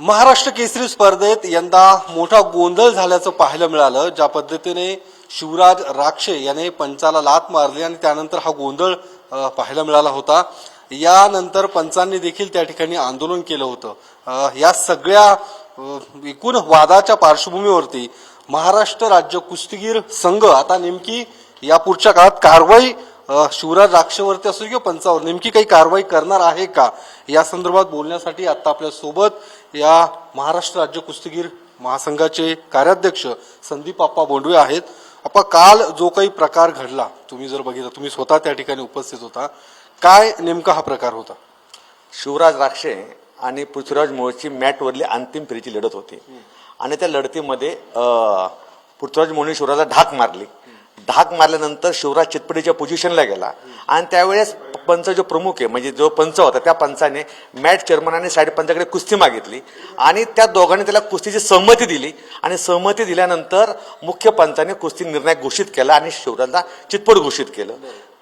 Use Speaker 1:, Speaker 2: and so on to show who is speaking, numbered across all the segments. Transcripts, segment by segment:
Speaker 1: महाराष्ट्र केसरी स्पर्धेत यंदा मोठा गोंधळ झाल्याचं पाहायला मिळालं ज्या पद्धतीने शिवराज राक्षे याने पंचाला लात मारली आणि त्यानंतर हा गोंधळ पाहायला मिळाला होता. यानंतर पंचांनी देखील त्या ठिकाणी आंदोलन केलं होतं. या सगळ्या एकूण वादाच्या पार्श्वभूमीवरती महाराष्ट्र राज्य कुस्तीगीर संघ आता नेमकी या पुढच्या काळात कारवाई शिवराज राक्षेवरती असो किंवा पंचावर नेमकी काही कारवाई करणार आहे का? या संदर्भात बोलण्यासाठी आता आपल्यासोबत या महाराष्ट्र राज्य कुस्तीगीर महासंघाचे कार्याध्यक्ष संदीप आप्पा बोंडवे आहेत. आपा काल जो काही प्रकार घडला तुम्ही जर बघितला तुम्ही स्वतः त्या ठिकाणी उपस्थित होता. काय नेमका हा प्रकार होता?
Speaker 2: शिवराज राक्षे आणि पृथ्वीराज मोळची मॅटवरली अंतिम फेरीची लढत होती. आणि त्या लढतीमध्ये पृथ्वीराज मोळने शिवराजला ढाक मारली. धाक मारल्यानंतर शिवराज चितपडीच्या पोझिशनला गेला. आणि त्यावेळेस पंच जो प्रमुख आहे म्हणजे जो पंच होता त्या पंचाने मॅट चेअरमनाने साईड पंचाकडे कुस्ती मागितली. आणि त्या दोघांनी त्याला कुस्तीची सहमती दिली. आणि सहमती दिल्यानंतर मुख्य पंचाने कुस्ती निर्णय घोषित केला आणि शिवराजला चितपट घोषित केलं.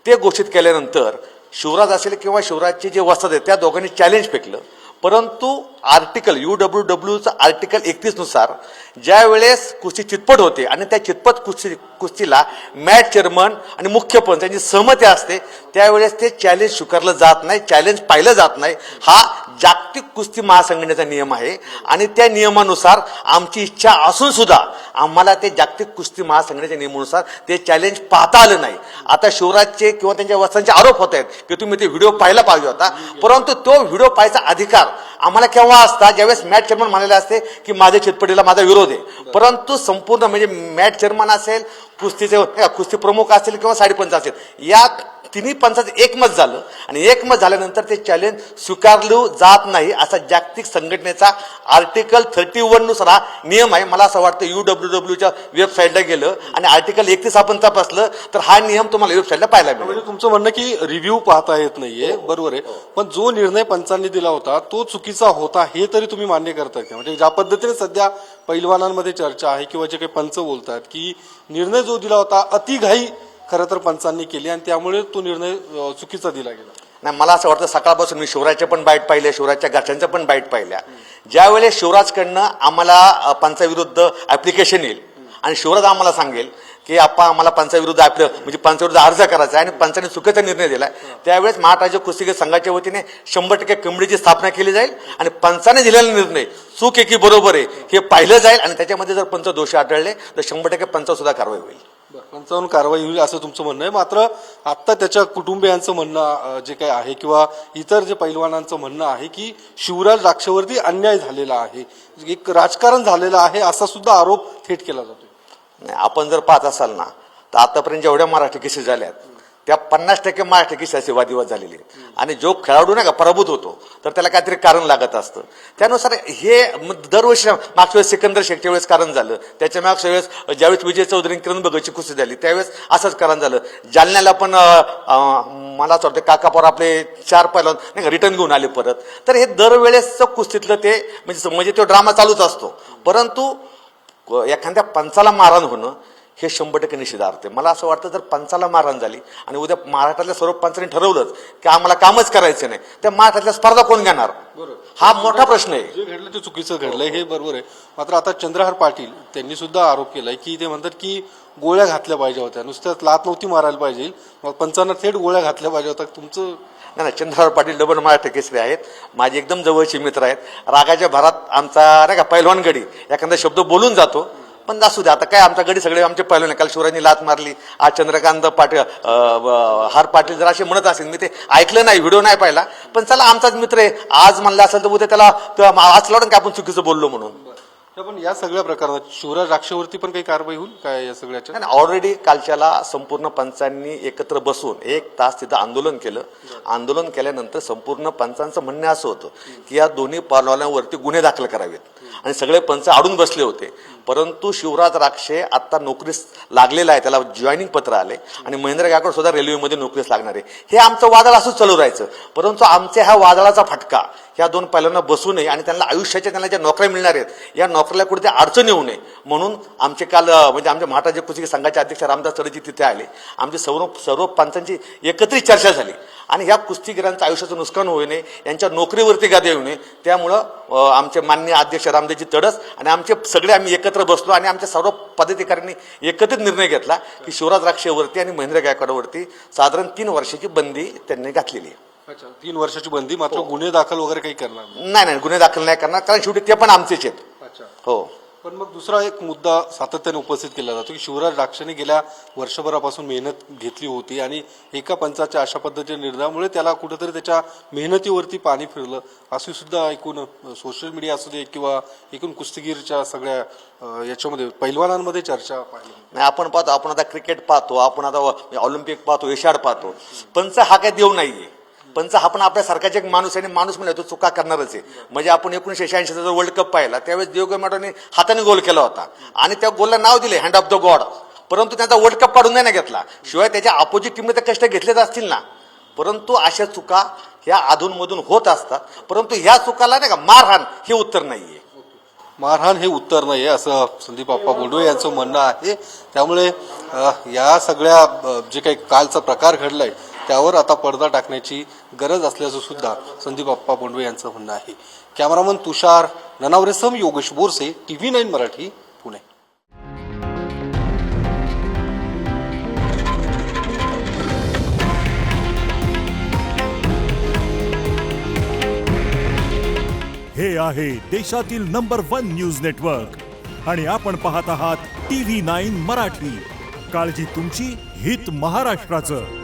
Speaker 2: ते घोषित केल्यानंतर शिवराज असेल किंवा शिवराजचे जे वसत आहेत त्या दोघांनी चॅलेंज फेकलं. परंतु आर्टिकल यू डब्ल्यू डब्ल्यूचं आर्टिकल एकतीसनुसार ज्यावेळेस ज्या वेळेस कुस्ती चितपट होते आणि त्या चितपट कुस्ती कुस्तीला मॅच चेअरमन आणि मुख्य पंच यांची सहमती असते त्यावेळेस ते चॅलेंज स्वीकारलं जात नाही चॅलेंज पाहिलं जात नाही. हा जागतिक कुस्ती महासंघटनेचा नियम आहे आणि त्या नियमानुसार आमची इच्छा असून सुद्धा आम्हाला ते जागतिक कुस्ती महासंघटनेच्या नियमानुसार ते चॅलेंज पाहता आलं नाही. आता शिवराजचे किंवा त्यांच्या वस्तांचे आरोप होत आहेत की तुम्ही ते व्हिडिओ पाहायला पाहिजे होता परंतु तो व्हिडिओ पाहायचा अधिकार आम्हाला केव्हा असता ज्यावेळेस मॅट चेअरमन म्हणाले असते की माझ्या चितपटीला माझा विरोध आहे. परंतु संपूर्ण म्हणजे मॅट चेअरमन असेल कुस्तीचे कुस्ती प्रमुख असेल किंवा साडेपंच असेल या तिन्ही पंचाचं एकमत झालं. आणि एकमत झाल्यानंतर ते चॅलेंज स्वीकारलं जात नाही असा जागतिक संघटनेचा आर्टिकल थर्टी वननुसार हा नियम आहे. मला असं वाटतं यू डब्ल्यू डब्ल्यूच्या वेबसाईटला गेलं आणि आर्टिकल एकतीस आपण तपासलं तर हा नियम तुम्हाला वेबसाईटला पाहायला मिळेल.
Speaker 1: म्हणजे तुमचं म्हणणं की रिव्ह्यू पाहता येत नाहीये. बरोबर आहे. पण जो निर्णय पंचांनी दिला होता तो चुकीचा होता हे तरी तुम्ही मान्य करताय का? म्हणजे ज्या पद्धतीने सध्या पैलवानांमध्ये चर्चा आहे किंवा जे काही पंच बोलतात की निर्णय जो दिला होता अतिघाई खरं तर पंचांनी केली आणि त्यामुळे तो निर्णय चुकीचा दिला गेला.
Speaker 2: नाही मला असं वाटतं सकाळपासून मी शिवराजच्या पण बाईट पाहिल्या शिवराजच्या घरच्यांच्या पण बाईट पाहिल्या. ज्यावेळेस शिवराजकडनं आम्हाला पंचाविरुद्ध ऍप्लिकेशन येईल आणि शिवराज आम्हाला सांगेल की आप्पा आम्हाला पंचाविरुद्ध आपलं म्हणजे पंचाविरुद्ध अर्ज करायचा आहे आणि पंचाने चुकीचा निर्णय दिला त्यावेळेस महाराष्ट्र कुस्तीगीर संघाच्या वतीने शंभर टक्के कमिटीची स्थापना केली जाईल आणि पंचाने दिलेला निर्णय चूक आहे की बरोबर आहे हे पाहिलं जाईल आणि त्याच्यामध्ये जर पंच दोषी आढळले तर शंभर टक्के पंचसुद्धा कारवाई होईल.
Speaker 1: पंचावन्न कारवाई होईल असं तुमचं म्हणणं आहे. मात्र आत्ता त्याच्या कुटुंबियांचं म्हणणं जे काही आहे किंवा इतर जे पैलवानांचं म्हणणं आहे की शिवराज राक्षवरती अन्याय झालेला आहे. एक राजकारण झालेलं आहे असा सुद्धा आरोप थेट केला जातो
Speaker 2: नाही आपण जर पाहत असाल ना तर आतापर्यंत जेवढ्या मराठी केसेस झाल्यात आहेत पन्नास टक्के महाराष्ट्र की असे वादिवाद झालेले आणि जो खेळाडू नाही का पराभूत होतो तर त्याला काहीतरी कारण लागत असतं. त्यानुसार हे दरवर्षी मागच्या वेळेस सिकंदर शेखच्या वेळेस कारण झालं. त्याच्या मागच्या वेळेस ज्यावेळेस विजय चौधरी किरण बगतची कुस्ती झाली त्यावेळेस असंच कारण झालं. जालन्याला पण मला असं वाटतं काकापोर आपले चार पहिला नाही का रिटर्न घेऊन आले परत. तर हे दरवेळेसचं कुस्तीतलं ते म्हणजे म्हणजे तो ड्रामा चालूच असतो. परंतु एखाद्या पंचाला मारहाण होणं हे शंभर टक्के निषेधार्थ आहे. मला असं वाटतं जर पंचाला मारहाण झाली आणि उद्या महाराष्ट्रातल्या सर्व पंचांनी ठरवलंच की आम्हाला कामच करायचं नाही त्या महाराष्ट्रातल्या स्पर्धा कोण घेणार? हा मोठा प्रश्न आहे.
Speaker 1: जे घडलं ते चुकीचं घडलंय हे बरोबर आहे. मात्र आता चंद्रहार पाटील त्यांनी सुद्धा आरोप केलाय की ते म्हणतात की गोळ्या घातल्या पाहिजे होत्या. नुसत्याच लात नव्हती मारायला पाहिजे. मग पंचांना थेट गोळ्या घातल्या पाहिजे होत्या. तुमचं
Speaker 2: नाही नाही चंद्रहार पाटील डबल मराठा केसरी आहेत. माझे एकदम जवळचे मित्र आहेत. रागाच्या भरात आमचा नाही का पैलवान गडी. एखादा शब्द बोलून जातो. पण असू दे आता काय आमचा गडी सगळे आमचे पैलवान आहे. काल शिवरायांनी लात मारली आज चंद्रकांत पाटील हार पाटील जर असे म्हणत असेल मी ते ऐकलं नाही व्हिडिओ नाही पाहिला पण चला आमचाच मित्र आहे आज म्हणलं असेल तर उद्या त्याला आज लावून की आपण चुकीचं बोललो म्हणून.
Speaker 1: पण या सगळ्या प्रकरणात शिवराज राक्षेवरती पण काही कारवाई होईल काय या सगळ्याच्या?
Speaker 2: नाही ऑलरेडी कालच्याला संपूर्ण पंचांनी एकत्र बसून एक तास तिथं आंदोलन केलं. आंदोलन केल्यानंतर संपूर्ण पंचांचं म्हणणं असं होतं की या दोन्ही पालवांवरती गुन्हे दाखल करावेत. आणि सगळे पंच आडून बसले होते. परंतु शिवराज राक्षे आता नोकरीस लागलेला आहे. त्याला जॉईनिंग पत्र आले. आणि महेंद्र गायकवाड सुद्धा रेल्वेमध्ये नोकरीस लागणार. आहे हे आमचं वादळ असंच चालू राहायचं. परंतु आमच्या ह्या वादळाचा फटका ह्या दोन पैलवांना बसू नये आणि त्यांना आयुष्याच्या त्यांना ज्या नोकऱ्या मिळणार आहेत या नोकऱ्याला कुठे अडचण येऊ नये. म्हणून आमचे काल म्हणजे आमच्या महाराज कुस्ती संघाचे अध्यक्ष रामदास चढजी तिथे आले. आमची सर्व सर्व पंचांची एकत्रित चर्चा झाली. आणि ह्या कुस्तीगिरांचं आयुष्याचं नुकसान होऊ नये यांच्या नोकरीवरती गादी येऊ नये. त्यामुळं आमचे मान्य अध्यक्ष रामदेवजी तडस आणि आमचे सगळे आम्ही एकत्र बसलो आणि आमच्या सर्व पदाधिकाऱ्यांनी एकत्रित निर्णय घेतला की शिवराज राक्षेवरती आणि महेंद्र गायकवाडवरती साधारण तीन वर्षाची बंदी त्यांनी घातलेली आहे.
Speaker 1: अच्छा तीन वर्षाची बंदी? मात्र गुन्हे दाखल वगैरे काही करणार नाही?
Speaker 2: नाही नाही गुन्हे दाखल नाही करणार कारण शेवटी ते पण आमचेच आहेत.
Speaker 1: अच्छा.
Speaker 2: हो.
Speaker 1: पण मग दुसरा एक मुद्दा सातत्याने उपस्थित केला जातो की शिवराज राक्षेने गेल्या वर्षभरापासून मेहनत घेतली होती आणि एका पंचाच्या अशा पद्धतीच्या निर्णयामुळे त्याला कुठेतरी त्याच्या मेहनतीवरती पाणी फिरलं. अशी सुद्धा एकूण सोशल मीडिया असू दे किंवा एकूण कुस्तीगीरच्या सगळ्या याच्यामध्ये पैलवानांमध्ये चर्चा पाहिली.
Speaker 2: नाही आपण पाहतो आपण आता क्रिकेट पाहतो आपण आता ऑलिम्पिक पाहतो एशियाड पाहतो. पंच हा काय देव नाहीये. पंच हा पण आपल्या एक माणूस आणि माणूस म्हणजे तो चुका करणारच आहे. म्हणजे आपण एकोणीशे शहाऐंशीचा जो वर्ल्ड कप पाहिला त्यावेळेस दियोगे मॅडोने हाताने गोल केला होता. आणि त्या गोलला नाव दिले हँड ऑफ द गॉड परंतु त्यांचा वर्ल्ड कप काढून नाही ना घेतला. शिवाय त्याच्या अपोजिट टीमने तर कष्ट घेतलेच असतील ना. परंतु अशा चुका ह्या अधूनमधून होत असतात. परंतु ह्या चुकाला नाही का मारहाण हे उत्तर नाहीये.
Speaker 1: मारहाण हे उत्तर नाही आहे असं संदीप आप्पा बोंडवे यांचं म्हणणं आहे. त्यामुळे या सगळ्या जे काही कालचा प्रकार घडलाय त्यावर आता पडदा टाकण्याची गरज असल्याचं सुद्धा संदीप अप्पा बोंडवे यांचं म्हणणं आहे. कॅमेरामन तुषार ननावरेसम योगेश बोरसे टीव्ही नाईन मराठी पुणे.
Speaker 3: हे आहे देशातील नंबर वन न्यूज नेटवर्क. आणि आपण पाहत आहात टी व्ही नाईन मराठी. काळजी तुमची हित महाराष्ट्राचं.